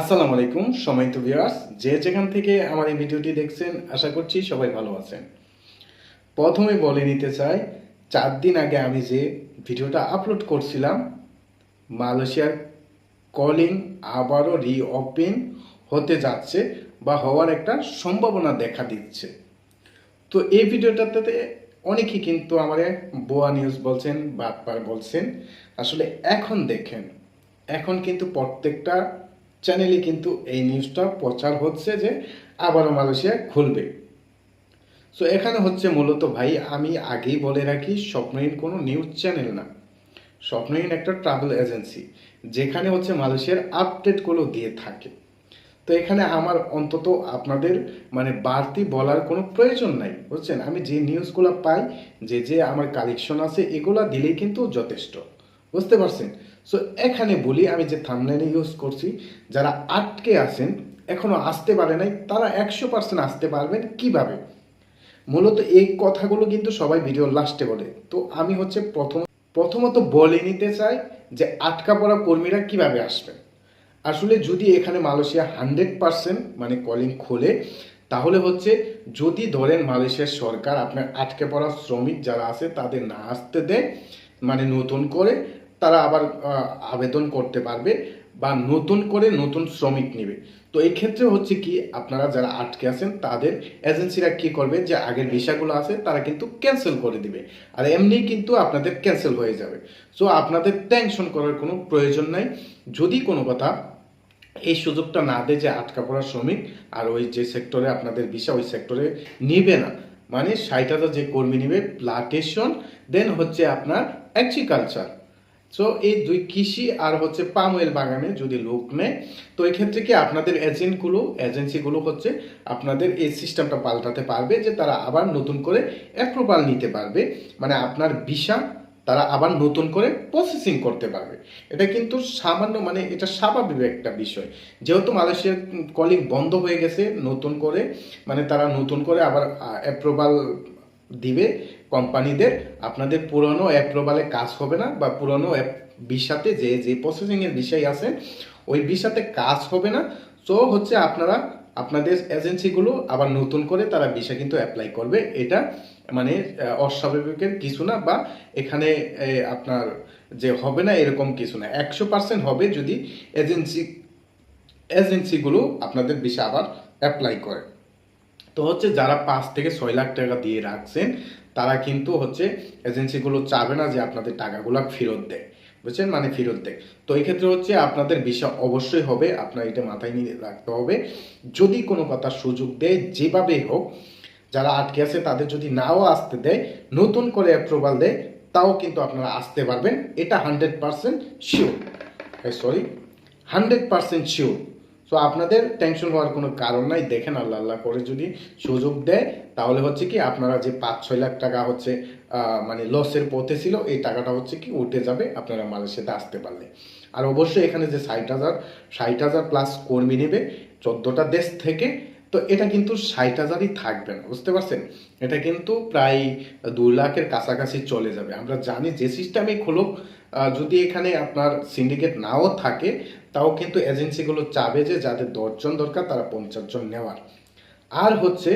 আসসালামু আলাইকুম সময়ত ভিউয়ার্স যে যেখান থেকে আমার এই ভিডিওটি দেখছেন, আশা করছি সবাই ভালো আছেন। প্রথমে বলে নিতে চাই, চার দিন আগে আমি যে ভিডিওটা আপলোড করছিলাম, মালয়েশিয়ার কলিং আবারও রিওপেন হতে যাচ্ছে বা হওয়ার একটা সম্ভাবনা দেখা দিচ্ছে। তো এই ভিডিওটাতে অনেকেই কিন্তু আমার বোয়া নিউজ বলছেন, বাটপার বলছেন। আসলে এখন দেখেন, এখন কিন্তু প্রত্যেকটা চ্যানেলে কিন্তু এই নিউজটা প্রচার হচ্ছে যে আবারও মালয়েশিয়া খুলবে। সো এখানে হচ্ছে মূলত ভাই, আমি আগেই বলে রাখি, স্বপ্নহীন কোনো নিউজ চ্যানেল না। স্বপ্নহীন একটা ট্রাভেল এজেন্সি যেখানে হচ্ছে মালয়েশিয়ার আপডেটগুলো দিয়ে থাকে। তো, এখানে আমার অন্তত আপনাদের মানে বাড়তি বলার কোনো প্রয়োজন নাই, বুঝছেন? আমি যে নিউজগুলো পাই, যে যে আমার কালেকশন আছে, এগুলা দিলেই কিন্তু যথেষ্ট। বুঝতে পারছেন? সো এখানে বলি, আমি যে থামলাইনে ইউজ করছি, যারা আটকে আছেন, এখনও আসতে পারে নাই, তারা একশো পার্সেন্ট আসতে পারবেন কীভাবে? মূলত এই কথাগুলো কিন্তু সবাই ভিডিও লাস্টে বলে। তো আমি হচ্ছে প্রথম, প্রথমত বলে নিতে চাই যে আটকা পড়া কর্মীরা কীভাবে আসবেন আসলে যদি এখানে মালয়েশিয়া হান্ড্রেড পার্সেন্ট মানে কলিং খোলে, তাহলে হচ্ছে যদি ধরেন মালয়েশিয়ার সরকার আপনার আটকে পড়া শ্রমিক যারা আছে, তাদের না আসতে দেয় মানে নতুন করে তারা আবার আবেদন করতে পারবে বা নতুন করে নতুন শ্রমিক নেবে। তো এই ক্ষেত্রে হচ্ছে কি, আপনারা যারা আটকে আছেন, তাদের এজেন্সিরা কি করবে যে আগের ভিসাগুলো আছে, তারা কিন্তু ক্যান্সেল করে দিবে। আর এমনি কিন্তু আপনাদের ক্যান্সেল হয়ে যাবে। সো আপনাদের টেনশন করার কোনো প্রয়োজন নাই। যদি কোনো কথা এই সুযোগটা না দেয় যে আটকা পড়া শ্রমিক আর ওই যে সেক্টরে আপনাদের ভিসা, ওই সেক্টরে নিবে না মানে ষাট যে কর্মী নিবে প্লাটেশন দেন হচ্ছে আপনার অ্যাগ্রিকালচার সো এই দুই কৃষি আর হচ্ছে পাম অয়েল বাগানে যদি লোক নেয়, তো এই ক্ষেত্রে কি আপনাদের এজেন্টগুলো, এজেন্সিগুলো হচ্ছে আপনাদের এই সিস্টেমটা পাল্টাতে পারবে যে তারা আবার নতুন করে অ্যাপ্রুভাল নিতে পারবে মানে আপনার ভিসা তারা আবার নতুন করে প্রসেসিং করতে পারবে। এটা কিন্তু সামান্য মানে এটা স্বাভাবিক একটা বিষয়। যেহেতু মালয়েশিয়ার কলিং বন্ধ হয়ে গেছে, নতুন করে মানে তারা নতুন করে আবার অ্যাপ্রুভাল দিবে কোম্পানিদের আপনাদের পুরনো অ্যাপ্রুভালে কাজ হবে না বা পুরনো অ্যাপ বিষাতে যে যে প্রসেসিংয়ের বিষয় আছে, ওই বিষাতে কাজ হবে না। তো হচ্ছে আপনারা আপনাদের এজেন্সিগুলো আবার নতুন করে তারা ভিসা কিন্তু অ্যাপ্লাই করবে। এটা মানে অস্বাভাবিকের কিছু না বা এখানে আপনার যে হবে না এরকম কিছু না। একশো পার্সেন্ট হবে যদি এজেন্সি এজেন্সিগুলো আপনাদের ভিসা আবার অ্যাপ্লাই করে। তো হচ্ছে যারা পাঁচ থেকে ছয় লাখ টাকা দিয়ে রাখছেন, তারা কিন্তু হচ্ছে এজেন্সিগুলো চাবে না যে আপনাদের টাকাগুলো ফেরত দেয়। বুঝছেন? মানে ফেরত দেয়। তো এই ক্ষেত্রে হচ্ছে আপনাদের ভিসা অবশ্যই হবে, আপনার এটা মাথায় নিয়ে রাখতে হবে। যদি কোনো কথা সুযোগ দেয় যেভাবেই হোক, যারা আটকে আছে তাদের যদি নাও আসতে দেয়, নতুন করে অ্যাপ্রুভাল দেয়, তাও কিন্তু আপনারা আসতে পারবেন। এটা hundred percent sure sorry hundred percent sure so আপনাদের টেনশন হওয়ার কোনো কারণ নাই। দেখেন আল্লাহ আল্লাহ করে যদি সুযোগ দেয়, তাহলে হচ্ছে কি আপনারা যে পাঁচ ছয় লাখ টাকা হচ্ছে মানে লসের পথে ছিল, এই টাকাটা হচ্ছে কি উঠে যাবে আপনারা মালয়েশিয়াতে আসতে পারলে। আর অবশ্যই এখানে যে ষাট হাজার ষাট হাজার প্লাস কর্মী নেবে, চোদ্দোটা দেশ থেকে তো এটা কিন্তু ষাট হাজারই থাকবে না, বুঝতে পারছেন? এটা কিন্তু প্রায় দু লাখের কাছাকাছি চলে যাবে। আমরা জানি যে সিস্টেমে খুলুক যদি এখানে আপনার সিন্ডিকেট নাও থাকে, তাও কিন্তু এজেন্সিগুলো চাবে যে যাদের দশজন দরকার তারা পঞ্চাশ জন নেওয়ার। আর হচ্ছে,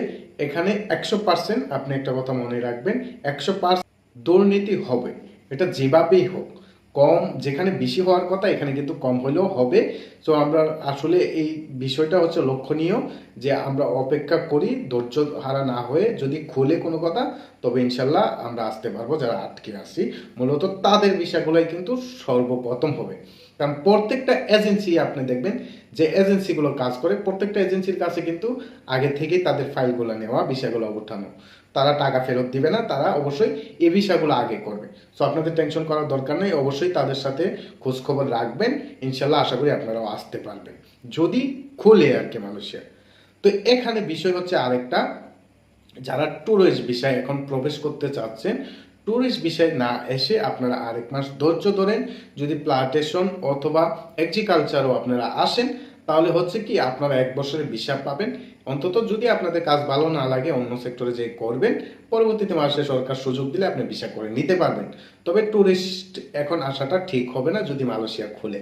এখানে একশো পার্সেন্ট আপনি একটা কথা মনে রাখবেন, একশো পার্সেন্ট দুর্নীতি হবে, এটা যেভাবেই হোক। কম, যেখানে বেশি হওয়ার কথা, এখানে কিন্তু কম হলেও হবে। তো আমরা আসলে এই বিষয়টা হচ্ছে লক্ষণীয় যে আমরা অপেক্ষা করি ধৈর্য হারা না হয়ে, যদি খোলে কোনো কথা, তবে ইনশাল্লাহ আমরা আসতে পারব, যারা আটকে আসি মূলত তাদের বিষয়গুলোই কিন্তু সর্বপ্রথম হবে। কারণ প্রত্যেকটা এজেন্সি আপনি দেখবেন যে এজেন্সিগুলো কাজ করে, প্রত্যেকটা এজেন্সির কাছে কিন্তু আগে থেকেই তাদের ফাইলগুলো নেওয়া, বিষয়গুলো ওঠানো। তারা টাকা ফেরত দিবে না, তারা অবশ্যই এই বিষয়গুলো আগে করবে। সো আপনাদের টেনশন করার দরকার নেই, অবশ্যই তাদের সাথে খোঁজখবর রাখবেন, ইনশাল্লাহ আশা করি আপনারাও আসতে পারবেন। যদি খুলে আর কি মালয়েশিয়া তো, এখানে বিষয় হচ্ছে আরেকটা, যারা ট্যুরিস্ট বিষয় এখন প্রবেশ করতে চাচ্ছেন ট্যুরিস্ট বিষয় না এসে আপনারা আরেক মাস ধৈর্য ধরেন, যদি প্লান্টেশন অথবা এগ্রিকালচারও আপনারা আসেন, তাহলে হচ্ছে কি আপনারা এক বছরের ভিসা পাবেন। অন্তত যদি আপনাদের কাজ ভালো না লাগে, অন্য সেক্টরে যে করবেন, পরবর্তীতে মাসে সরকার সুযোগ দিলে আপনি ভিসা করে নিতে পারবেন। তবে ট্যুরিস্ট এখন আসাটা ঠিক হবে না যদি মালয়েশিয়া খুলে।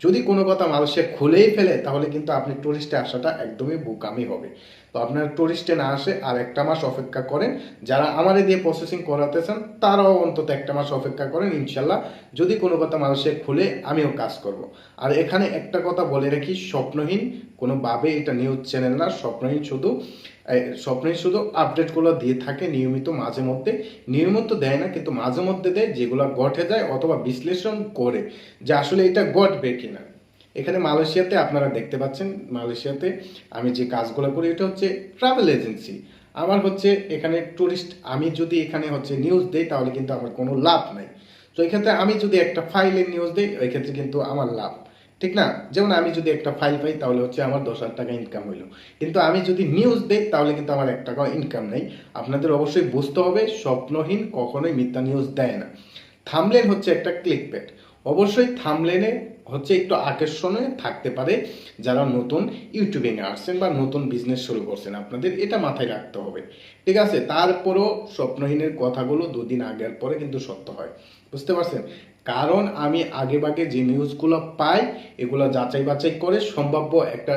যদি কোনো কথা মালয়েশিয়া খুলেই ফেলে, তাহলে কিন্তু আপনি টুরিস্টে আসাটা একদমই বোকামি হবে। তো আপনার টুরিস্টে না আসে আর একটা মাস অপেক্ষা করেন। যারা আমারে দিয়ে প্রসেসিং করাতে চান, তারাও অন্তত একটা মাস অপেক্ষা করেন, ইনশাল্লাহ। যদি কোনো কথা মালয়েশিয়া খুলে, আমিও কাজ করব। আর এখানে একটা কথা বলে রাখি, স্বপ্নহীন কোনোভাবে এটা নিউজ চ্যানেল না, স্বপ্নহীন শুধু। এই স্বপ্নহীন শুধু আপডেটগুলো দিয়ে থাকে নিয়মিত মাঝে মধ্যে। নিয়মিত দেয় না, কিন্তু মাঝে মধ্যে দেয়, যেগুলো ঘটে যায় অথবা বিশ্লেষণ করে যে আসলে এটা ঘটবে কিনা। এখানে মালয়েশিয়াতে আপনারা দেখতে পাচ্ছেন, মালয়েশিয়াতে আমি যে কাজগুলো করি, এটা হচ্ছে ট্রাভেল এজেন্সি আমার হচ্ছে এখানে ট্যুরিস্ট আমি যদি এখানে হচ্ছে নিউজ দেই, তাহলে কিন্তু আমার কোনো লাভ নাই। তো এক্ষেত্রে আমি যদি একটা ফাইলের নিউজ দিই, ওই ক্ষেত্রে কিন্তু আমার লাভ। ঠিক না? যেমন আমি যদি একটা ফাইল পাই, তাহলে হচ্ছে আমার দশ হাজার টাকা ইনকাম হইল। কিন্তু আমি যদি নিউজ দেই, তাহলে কিন্তু আমার এক টাকাও ইনকাম নেই। আপনাদের অবশ্যই বুঝতে হবে, স্বপ্নহীন কখনোই মিথ্যা নিউজ দেয় না। থামলেন হচ্ছে একটা ক্লিক পেট অবশ্যই থামলেনে হচ্ছে একটু আকর্ষণে থাকতে পারে যারা নতুন ইউটিউবিং এ আসছেন বা নতুন বিজনেস শুরু করছেন। আপনাদের এটা মাথায় রাখতে হবে। ঠিক আছে? তারপরও স্বপ্নহীনের কথাগুলো দুদিন আগের পরে কিন্তু সত্য হয়। বুঝতে পারছেন? কারণ আমি আগে বাগে যে নিউজগুলো পাই, এগুলো যাচাই বাছাই করে সম্ভাব্য একটা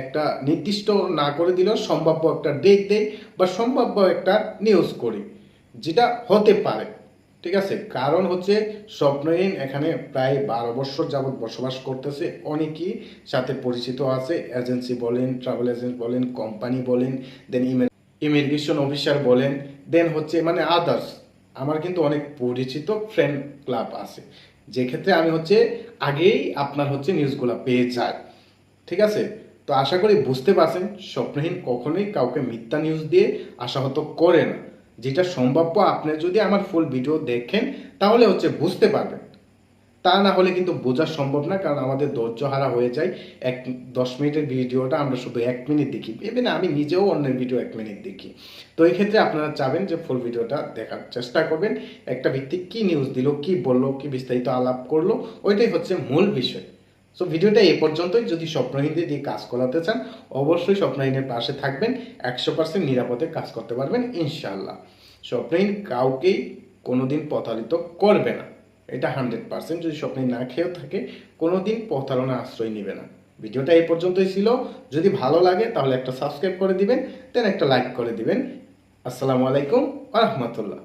একটা নির্দিষ্ট না করে দিলেও সম্ভাব্য একটা ডেট দেই বা সম্ভাব্য একটা নিউজ করি, যেটা হতে পারে, ঠিক আছে? কারণ হচ্ছে স্বপ্নহীন এখানে প্রায় বারো বছর যাবৎ বসবাস করতেছে, অনেকেই সাথে পরিচিত আছে এজেন্সি বলেন ট্রাভেল এজেন্ট বলেন কোম্পানি বলেন দেন ইমিগ্রেশন অফিসার বলেন দেন হচ্ছে মানে আদার্স আমার কিন্তু অনেক পরিচিত ফ্রেন্ড ক্লাব আছে। যে ক্ষেত্রে আমি হচ্ছে আগেই আপনার হচ্ছে নিউজগুলো পেয়ে যাই। ঠিক আছে? তো আশা করি বুঝতে পারছেন, স্বপ্নহীন কখনোই কাউকে মিথ্যা নিউজ দিয়ে আশাহত করে না। যেটা সম্ভাব্য আপনি যদি আমার ফুল ভিডিও দেখেন, তাহলে হচ্ছে বুঝতে পারবেন। তা না হলে কিন্তু বোঝা সম্ভব না, কারণ আমাদের ধৈর্য হারা হয়ে যায়। এক দশ মিনিটের ভিডিওটা আমরা শুধু এক মিনিট দেখি। না আমি নিজেও অন্যের ভিডিও এক মিনিট দেখি। তো এই ক্ষেত্রে আপনারা চাবেন যে ফুল ভিডিওটা দেখার চেষ্টা করবেন। একটা ব্যক্তি কি নিউজ দিল, কি বলল, কি বিস্তারিত আলাপ করল, ওইটাই হচ্ছে মূল বিষয়। সো ভিডিওটা এ পর্যন্তই। যদি স্বপ্নহীনদের দিয়ে কাজ করাতে চান, অবশ্যই স্বপ্নহীনের পাশে থাকবেন। একশো পার্সেন্ট নিরাপদে কাজ করতে পারবেন ইনশাল্লাহ স্বপ্নহীন কাউকেই কোনোদিন প্রতারিত করবে না। এটা হান্ড্রেড পার্সেন্ট যদি স্বপ্নে না খেয়েও থাকে কোনো দিন প্রতারণা আশ্রয় নেবে না। ভিডিওটা এই পর্যন্তই ছিল। যদি ভালো লাগে, তাহলে একটা সাবস্ক্রাইব করে দিবেন দেন একটা লাইক করে দিবেন। আসসালামু আলাইকুম রহমতুল্লাহ